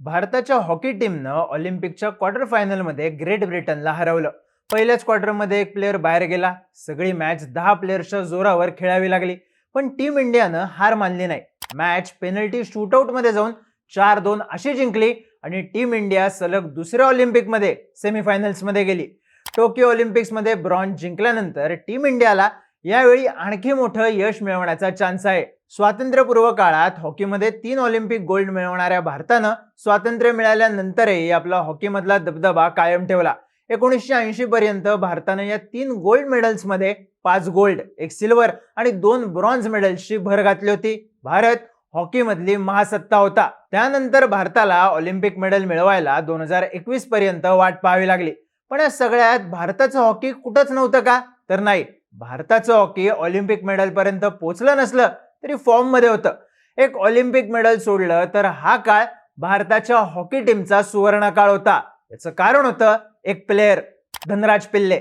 भारताच्या हॉकी टीमनं ऑलिम्पिकच्या क्वार्टर फायनलमध्ये ग्रेट ब्रिटनला हरवलं. पहिल्याच क्वार्टरमध्ये एक प्लेअर बाहेर गेला. सगळी मॅच दहा प्लेअर्सच्या जोरावर खेळावी लागली. पण टीम इंडियानं हार मानली नाही. मॅच पेनल्टी शूटआउटमध्ये जाऊन चार दोन अशी जिंकली आणि टीम इंडिया सलग दुसऱ्या ऑलिम्पिकमध्ये सेमीफायनल्समध्ये गेली. टोकियो ऑलिम्पिक्समध्ये ब्रॉन्झ जिंकल्यानंतर टीम इंडियाला यावेळी आणखी मोठं यश मिळवण्याचा चान्स आहे. स्वातंत्र्यपूर्व काळात हॉकीमध्ये तीन ऑलिम्पिक गोल्ड मिळवणाऱ्या भारतानं स्वातंत्र्य मिळाल्यानंतरही आपला हॉकीमधला दबदबा कायम ठेवला. एकोणीसशे ऐंशी पर्यंत भारतानं या तीन गोल्ड मेडल्समध्ये पाच गोल्ड एक सिल्वर आणि दोन ब्रॉन्झ मेडल्सची भर घातली होती. भारत हॉकीमधली महासत्ता होता. त्यानंतर भारताला ऑलिम्पिक मेडल मिळवायला दोन हजार एकवीस पर्यंत वाट पाहावी लागली. पण या सगळ्यात भारताचं हॉकी कुठंच नव्हतं का? तर नाही भारताचं हॉकी ऑलिम्पिक मेडलपर्यंत पोचलं नसलं. तरी फॉर्ममध्ये होतं. एक ऑलिम्पिक मेडल सोडलं तर हा काळ भारताच्या हॉकी टीमचा सुवर्ण काळ होता. याचं कारण होतं एक प्लेअर धनराज पिल्ले.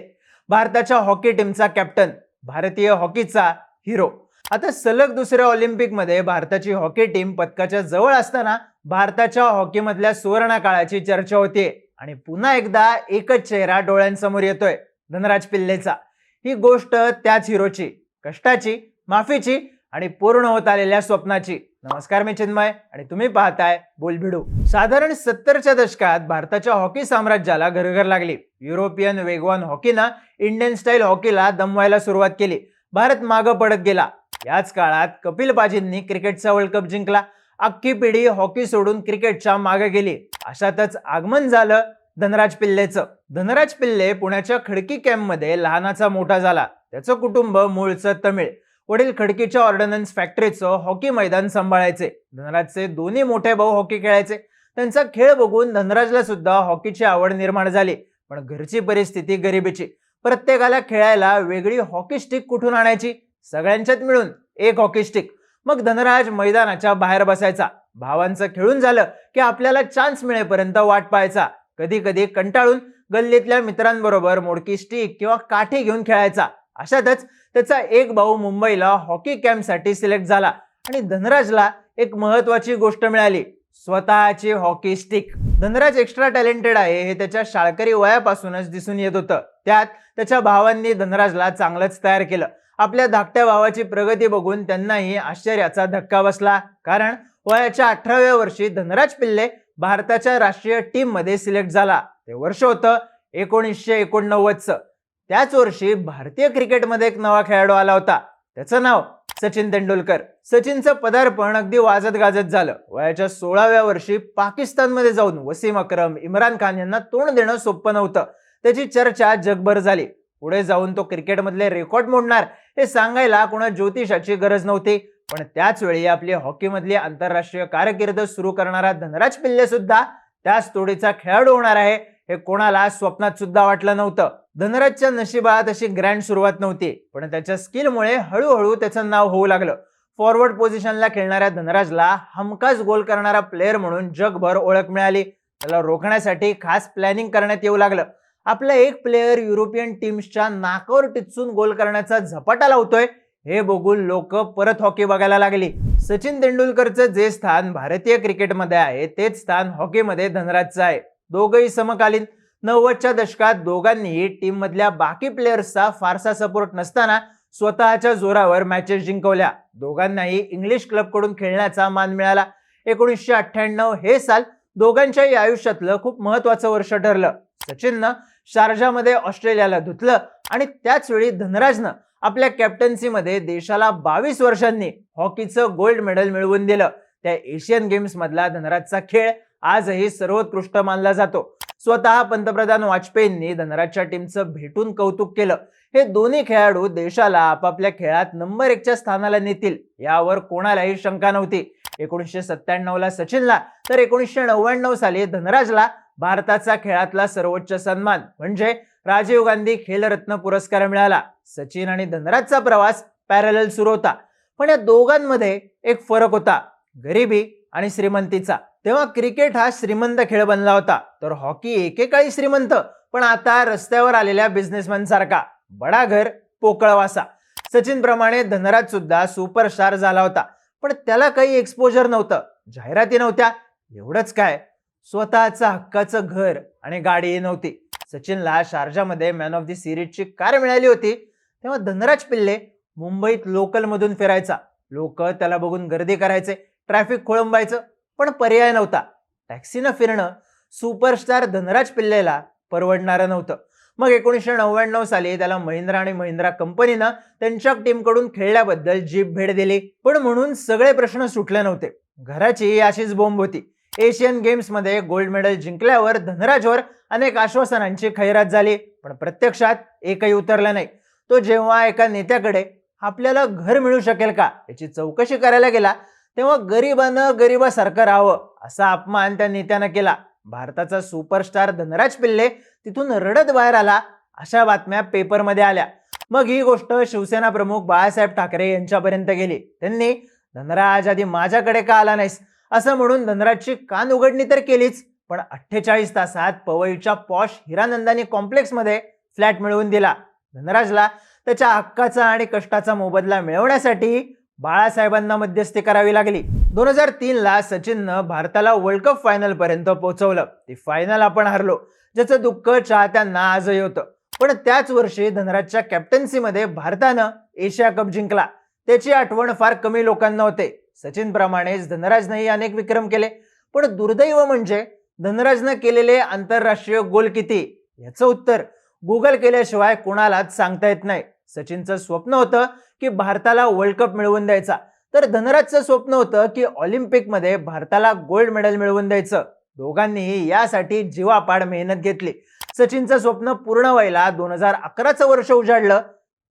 भारताच्या हॉकी टीमचा कॅप्टन भारतीय हॉकीचा हिरो आता सलग दुसऱ्या ऑलिम्पिकमध्ये भारताची हॉकी टीम पदकाच्या जवळ असताना भारताच्या हॉकीमधल्या सुवर्ण काळाची चर्चा होतीये. आणि पुन्हा एकदा एकच चेहरा डोळ्यांसमोर येतोय धनराज पिल्लेचा. ही गोष्ट त्याच हिरोची कष्टाची माफीची आणि पूर्ण होत आलेल्या स्वप्नाची. नमस्कार मी चिन्मय आणि तुम्ही पाहताय बोलभिडू साधारण सत्तरच्या दशकात भारताच्या हॉकी साम्राज्याला घरघर लागली. युरोपियन वेगवान हॉकीनं इंडियन स्टाईल हॉकीला दमवायला सुरुवात केली. भारत मागं पडत गेला. याच काळात कपिल बाजींनी क्रिकेटचा वर्ल्ड कप जिंकला. अख्खी पिढी हॉकी सोडून क्रिकेटच्या मागे गेली. अशातच आगमन झालं धनराज पिल्लेचं. धनराज पिल्ले पुण्याच्या खडकी कॅम्पमध्ये लहानाचा मोठा झाला. त्याचं कुटुंब मूळचं तमिळ. वडील खडकीच्या ऑर्डनन्स फॅक्टरीचं हॉकी मैदान सांभाळायचे. धनराजचे दोन्ही मोठे भाऊ हॉकी खेळायचे. त्यांचा खेळ बघून धनराजला सुद्धा हॉकीची आवड निर्माण झाली. पण घरची परिस्थिती गरिबीची. प्रत्येकाला खेळायला वेगळी हॉकी स्टिक कुठून आणायची? सगळ्यांच्यात मिळून एक हॉकी स्टिक मग धनराज मैदानाच्या बाहेर बसायचा. भावांचं खेळून झालं की आपल्याला चान्स मिळेपर्यंत वाट पाहायचा. कधी कधी कंटाळून गल्लीतल्या मित्रांबरोबर मोडकी स्टिक किंवा काठी घेऊन खेळायचा. अशातच त्याचा एक भाऊ मुंबईला हॉकी कॅम्पसाठी सिलेक्ट झाला आणि धनराजला एक महत्वाची गोष्ट मिळाली स्वतःची hockey stick Dhanraj extra talented आहे हे त्याच्या शाळकरी वयापासूनच दिसून येत होतं. त्यात त्याच्या भावांनी धनराजला चांगलंच तयार केलं. आपल्या धाकट्या भावाची प्रगती बघून त्यांनाही आश्चर्याचा धक्का बसला. कारण वयाच्या अठराव्या वर्षी धनराज पिल्ले भारताच्या राष्ट्रीय टीममध्ये सिलेक्ट झाला. ते वर्ष होतं एकोणीसशे एकोणनव्वदचं. त्याच वर्षी भारतीय क्रिकेटमध्ये एक नवा खेळाडू आला होता. त्याचं नाव सचिन तेंडुलकर. सचिनचं पदार्पण अगदी वाजत गाजत झालं. वयाच्या सोळाव्या वर्षी पाकिस्तानमध्ये जाऊन वसीम अक्रम इम्रान खान यांना तोंड देणं सोपं नव्हतं. त्याची चर्चा जगभर झाली. पुढे जाऊन तो क्रिकेटमधले रेकॉर्ड मोडणार हे सांगायला कोणा ज्योतिषाची गरज नव्हती. पण त्याच वेळी आपली हॉकीमधली आंतरराष्ट्रीय कारकीर्द सुरू करणारा धनराज पिल्ले सुद्धा त्याच तोडीचा खेळाडू होणार आहे हे कोणाला स्वप्नात सुद्धा वाटलं नव्हतं. धनराजच्या नशिबात अशी ग्रँड सुरुवात नव्हती पण त्याच्या स्किलमुळे हळूहळू त्याचं नाव होऊ लागलं. फॉरवर्ड पोझिशनला खेळणाऱ्या धनराजला हमखास गोल करणारा प्लेअर म्हणून जगभर ओळख मिळाली. त्याला रोखण्यासाठी खास प्लॅनिंग करण्यात येऊ लागलं. आपला एक प्लेअर युरोपियन टीम्सच्या नाकावर टिचून गोल करण्याचा झपाटा लावतोय हे बघून लोक परत हॉकी बघायला लागली. सचिन तेंडुलकरचं जे स्थान भारतीय क्रिकेटमध्ये आहे तेच स्थान हॉकीमध्ये धनराजचं आहे. दोघही समकालीन. नव्वदच्या दशकात दोघांनीही टीम मधल्या बाकी प्लेयर्सचा फारसा सपोर्ट नसताना स्वतःच्या जोरावर मॅचेस जिंकवल्या. दोघांनाही इंग्लिश क्लबकडून खेळण्याचा मान मिळाला. एकोणीसशे अठ्ठ्याण्णव हे साल दोघांच्याही आयुष्यातलं खूप महत्वाचं वर्ष ठरलं. सचिननं शारजामध्ये ऑस्ट्रेलियाला धुतलं आणि त्याच वेळी धनराजनं आपल्या कॅप्टन्सीमध्ये देशाला बावीस वर्षांनी हॉकीचं गोल्ड मेडल मिळवून दिलं. त्या एशियन गेम्स मधला धनराजचा खेळ आजही सर्वोत्कृष्ट मानला जातो. स्वतः पंतप्रधान वाजपेयींनी धनराजच्या टीमचं भेटून कौतुक केलं. हे दोन्ही खेळाडू देशाला आपापल्या खेळात नंबर एकच्या स्थानाला नेतील यावर कोणालाही शंका नव्हती. एकोणीसशे सत्त्याण्णव ला सचिनला तर एकोणीसशे नव्याण्णव साली धनराजला भारताचा खेळातला सर्वोच्च सन्मान म्हणजे राजीव गांधी खेलरत्न पुरस्कार मिळाला. सचिन आणि धनराजचा प्रवास पॅरल सुरू होता. पण या दोघांमध्ये एक फरक होता. गरिबी आणि श्रीमंतीचा. तेव्हा क्रिकेट हा श्रीमंत खेळ बनला होता. तर हॉकी एकेकाळी श्रीमंत पण आता रस्त्यावर आलेल्या बिझनेसमॅन सारखा बडा घर पोकळवासा. सचिन प्रमाणे धनराज सुद्धा सुपरस्टार झाला होता. पण त्याला काही एक्सपोजर नव्हतं. जाहिराती नव्हत्या. एवढंच काय? स्वतःचं हक्काचं घर आणि गाडी नव्हती. सचिनला शारजामध्ये मॅन ऑफ दी सिरीजची कार मिळाली होती. तेव्हा धनराज पिल्ले मुंबईत लोकलमधून फिरायचा. लोक त्याला बघून गर्दी करायचे. ट्रॅफिक खोळंबायचं. पण पर्याय नव्हता. टॅक्सीनं फिरणं सुपरस्टार धनराज पिल्लेला परवडणारं नव्हतं. मग एकोणीसशे नव्याण्णव साली त्याला महिंद्रा आणि महिंद्रा कंपनीनं त्यांच्या टीमकडून खेळल्याबद्दल जीप भेट दिली. पण म्हणून सगळे प्रश्न सुटले नव्हते. घराची अशीच बोंब होती. एशियन गेम्समध्ये गोल्ड मेडल जिंकल्यावर धनराजवर अनेक आश्वासनांची खैरात झाली. पण प्रत्यक्षात एकही उतरलं नाही. तो जेव्हा एका नेत्याकडे आपल्याला घर मिळू शकेल का? याची चौकशी करायला गेला तेव्हा गरिबानं गरिबासारखं राहावं असा अपमान त्या नेत्यानं केला. भारताचा सुपरस्टार धनराज पिल्ले तिथून रडत बाहेर आला अशा बातम्या पेपरमध्ये आल्या. मग ही गोष्ट शिवसेना प्रमुख बाळासाहेब ठाकरे यांच्यापर्यंत गेली. त्यांनी धनराज आधी माझ्याकडे का आला नाहीस? असं म्हणून धनराजची कान उघडणी तर केलीच पण अठ्ठेचाळीस तासात पवईच्या पॉश हिरानंदानी कॉम्प्लेक्समध्ये फ्लॅट मिळवून दिला. धनराजला त्याच्या हक्काचा आणि कष्टाचा मोबदला मिळवण्यासाठी बाळासाहेबांना मध्यस्थी करावी लागली. दोन हजार तीनला सचिननं भारताला वर्ल्ड कप फायनल पर्यंत पोहोचवलं. ती फायनल आपण हरलो. ज्याचं दुःख चाहत्यांना आजही होतं. पण त्याच वर्षी धनराजच्या कॅप्टन्सीमध्ये भारतानं एशिया कप जिंकला. त्याची आठवण फार कमी लोकांना होते. सचिन प्रमाणेच धनराजनंही अनेक विक्रम केले. पण दुर्दैव म्हणजे धनराजनं केलेले आंतरराष्ट्रीय गोल किती? याचं उत्तर गुगल केल्याशिवाय कोणालाच सांगता येत नाही. सचिनचं स्वप्न होतं की भारताला वर्ल्ड कप मिळवून द्यायचा. तर धनराजचं स्वप्न होतं की ऑलिम्पिकमध्ये भारताला गोल्ड मेडल मिळवून द्यायचं. दोघांनीही यासाठी जीवापाड मेहनत घेतली. सचिनचं स्वप्न पूर्ण व्हायला दोन हजार अकराचं वर्ष उजाडलं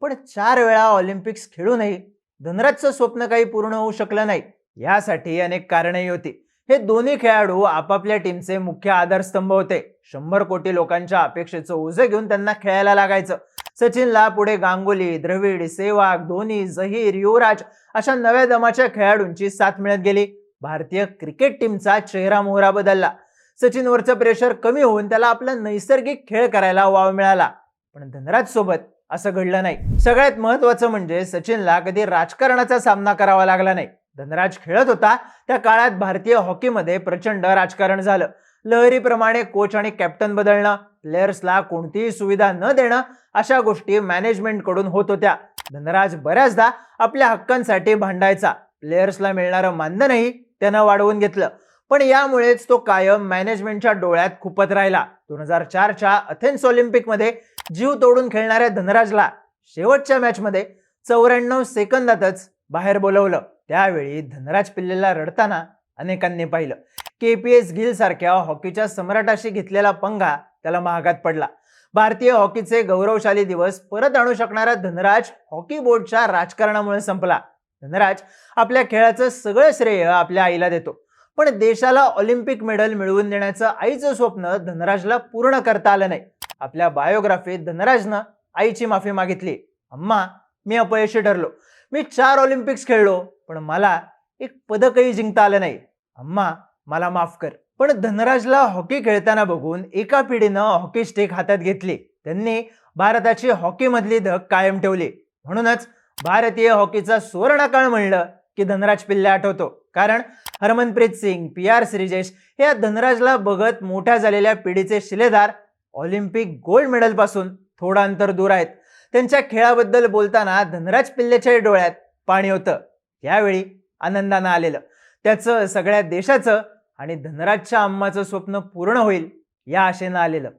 पण चार वेळा ऑलिम्पिक्स खेळूनही धनराजचं स्वप्न काही पूर्ण होऊ शकलं नाही. यासाठी अनेक कारणंही होती. हे दोन्ही खेळाडू आपापल्या टीमचे मुख्य आधारस्तंभ होते. शंभर कोटी लोकांच्या अपेक्षेचं ओझं घेऊन त्यांना खेळायला लागायचं. सचिनला पुढे गांगुली द्रविड सेवाग धोनी झहीर युवराज अशा नव्या दमाच्या खेळाडूंची साथ मिळत गेली. भारतीय क्रिकेट टीमचा चेहरा मोहरा बदलला. सचिनवरचं प्रेशर कमी होऊन त्याला आपला नैसर्गिक खेळ करायला वाव मिळाला. पण धनराज सोबत असं घडलं नाही. सगळ्यात महत्वाचं म्हणजे सचिनला कधी राजकारणाचा सामना करावा लागला नाही. धनराज खेळत होता. त्या काळात भारतीय हॉकीमध्ये प्रचंड राजकारण झालं. लहरीप्रमाणे कोच आणि कॅप्टन बदलणं प्लेयर्सला कोणतीही सुविधा न देणं अशा गोष्टी मॅनेजमेंटकडून होत होत्या. धनराज बऱ्याचदा आपल्या हक्कांसाठी भांडायचा. प्लेयर्सला मिळणारं मानधनही त्यानं वाढवून घेतलं. पण यामुळेच तो कायम मॅनेजमेंटच्या डोळ्यात खुपत राहिला. दोन हजार चारच्या अथेन्स ऑलिम्पिकमध्ये जीव तोडून खेळणाऱ्या धनराजला शेवटच्या मॅचमध्ये चौऱ्याण्णव सेकंदातच बाहेर बोलवलं. त्यावेळी धनराज पिल्लेला रडताना अनेकांनी पाहिलं. के पी एस गिल सारख्या हॉकीच्या सम्राटाशी घेतलेला पंगा त्याला महागात पडला. भारतीय हॉकीचे गौरवशाली दिवस परत आणू शकणारा धनराज हॉकी बोर्डच्या राजकारणामुळे संपला. धनराज आपल्या खेळाचं सगळं श्रेय आपल्या आईला देतो. पण देशाला ऑलिम्पिक मेडल मिळवून देण्याचं आईचं स्वप्न धनराजला पूर्ण करता आलं नाही. आपल्या बायोग्राफीत धनराजनं आईची माफी मागितली. अम्मा मी अपयशी ठरलो. मी चार ऑलिम्पिक्स खेळलो पण मला एक पदकही जिंकता आलं नाही. अम्मा मला माफ कर. पण धनराजला हॉकी खेळताना बघून एका पिढीनं हॉकी स्टिक हातात घेतली. त्यांनी भारताची हॉकीमधली धग कायम ठेवली. म्हणूनच भारतीय हॉकीचा सुवर्णकाळ म्हणलं की धनराज पिल्ले आठवतो. कारण हरमनप्रीत सिंग पी आर श्रीजेश हे या धनराजला बघत मोठ्या झालेल्या पिढीचे शिलेदार ऑलिम्पिक गोल्ड मेडलपासून थोडं अंतर दूर आहेत. त्यांच्या खेळाबद्दल बोलताना धनराज पिल्लेच्या डोळ्यात पाणी होतं. यावेळी आनंदानं आलेलं. त्याचं सगळ्या देशाचं आणि धनराजच्या अम्माचं स्वप्न पूर्ण होईल या आशेनं आलेलं.